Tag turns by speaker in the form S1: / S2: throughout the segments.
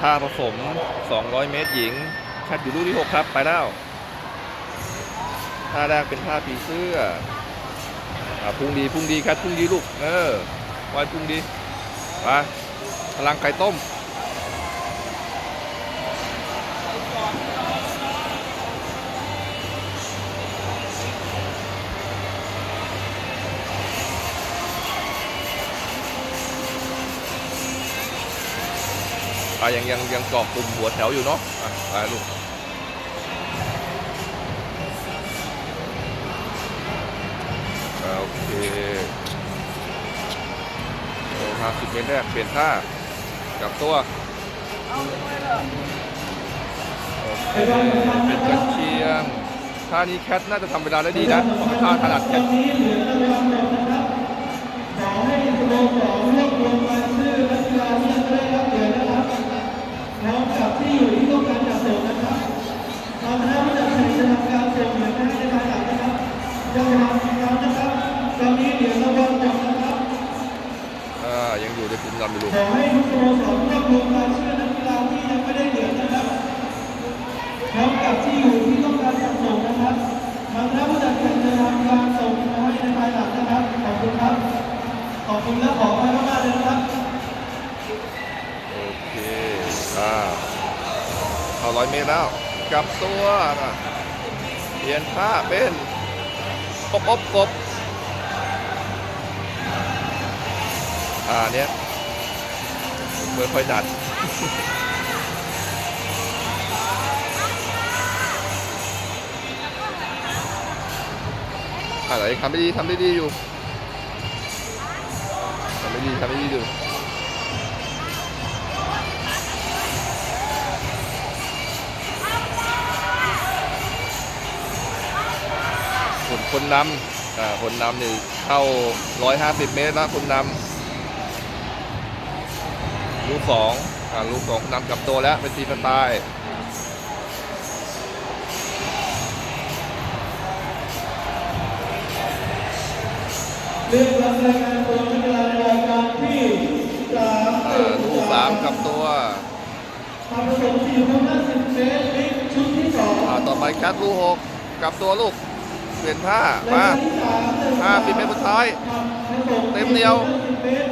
S1: ท่าผสม 200 เมตรหญิงคัดอยู่รุ่นที่ 6 ครับ ไปแล้วท่าแรกเป็นท่าผีเสื้ออพุ่งดีพุ่งดีครับพุ่งดีลูก เออวายพุ่งดี ไปพลังไก่ต้ม อะยังยังยังเกาะกลุ่มหัวแถวอยู่เนาะอะไปลูกโอเคโอ้ห้าสิบเมตรแรกเปลี่ยนท่ากลับตัวโอเคเป็นกระเชียงท่านี้แคทน่าจะทำเวลาได้ดีนะเพราะท่าถนัดแคท
S2: อยู่ในกลุ่มนำ
S1: อยู่ลูก
S2: ขอให้ทุกสโมสรรวบรวมรายชื่อนักกีฬาที่ยังไม่ได้เหรียญนะครับพร้อมกับที่อยู่ที่ต้องการจัดส่งนะครับทางคณะผู้จัดแข่งจะทำการส่งมาให้ในภายหลังนะครับ ขอบคุณครับ ขอบคุณและขอบคุณมากๆเลยนะครับ
S1: โอเคอ่าเอาร้อยเมตรแล้วกลับตัวนะเปลี่ยนท่าเป็นอบอบกบอ่าเนี้ย มือค่อยดัดอะไรทำได้ดีทำได้ดีอยู่ทำได้ดีทำได้ดีอยู่คนนำอ่าคนนำนี่เข้า 150 เมตรแล้วคนนำ ลูกสองอ่าลูกสองนำกลับตัวแล้วเป็นทีสไตล์
S2: เรียกรับรายงานตัวนักกีฬาในรายการที่สาม
S1: อ่าลูกสามกลับตัว
S2: ทำผสมสี่พันห้าสิบเมตรลิกชุดที่สอง
S1: อ่าต่อไปแคทลูกหกกลับตัวลูกเปลี่ยนท่า
S2: ราย
S1: มา
S2: การที่สาม
S1: ห้าสิบเมตรสุดท้าย
S2: ทำผสม
S1: เต็มเหนียว
S2: เมต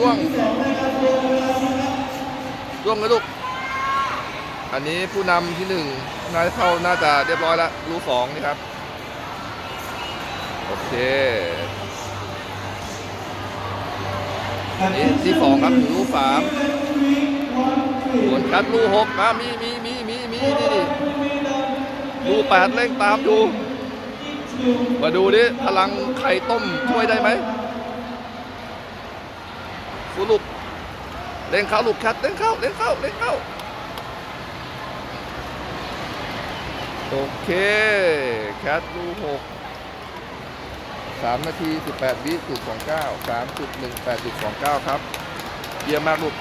S2: รลิก
S1: จ้วง
S2: รายการตัวเวลานะ
S1: ลูก อันนี้ผู้นำที่หนึ่งน่าจะเข้าน่าจะเรียบร้อยแล้วลูกสองนี่ครับ โอเคอันนี้ที่สองครับถึงลูกสามส่วนคัดลูกหกอะมีมีมีมีมีนี่ดิลูกแปดเร่งตามดู มาดูดิพลังไข่ต้มช่วยได้ไหม สรุกเล่นเข้าลูกแคทเล่นเข้าเล่นเข้าเล่นเข้าโอเคแคทลูหกสามนาทีสิบแปดวิจุดสองเก้าสามจุดหนึ่งแปดจุดสองเก้าครับเยี่ยมมากลูก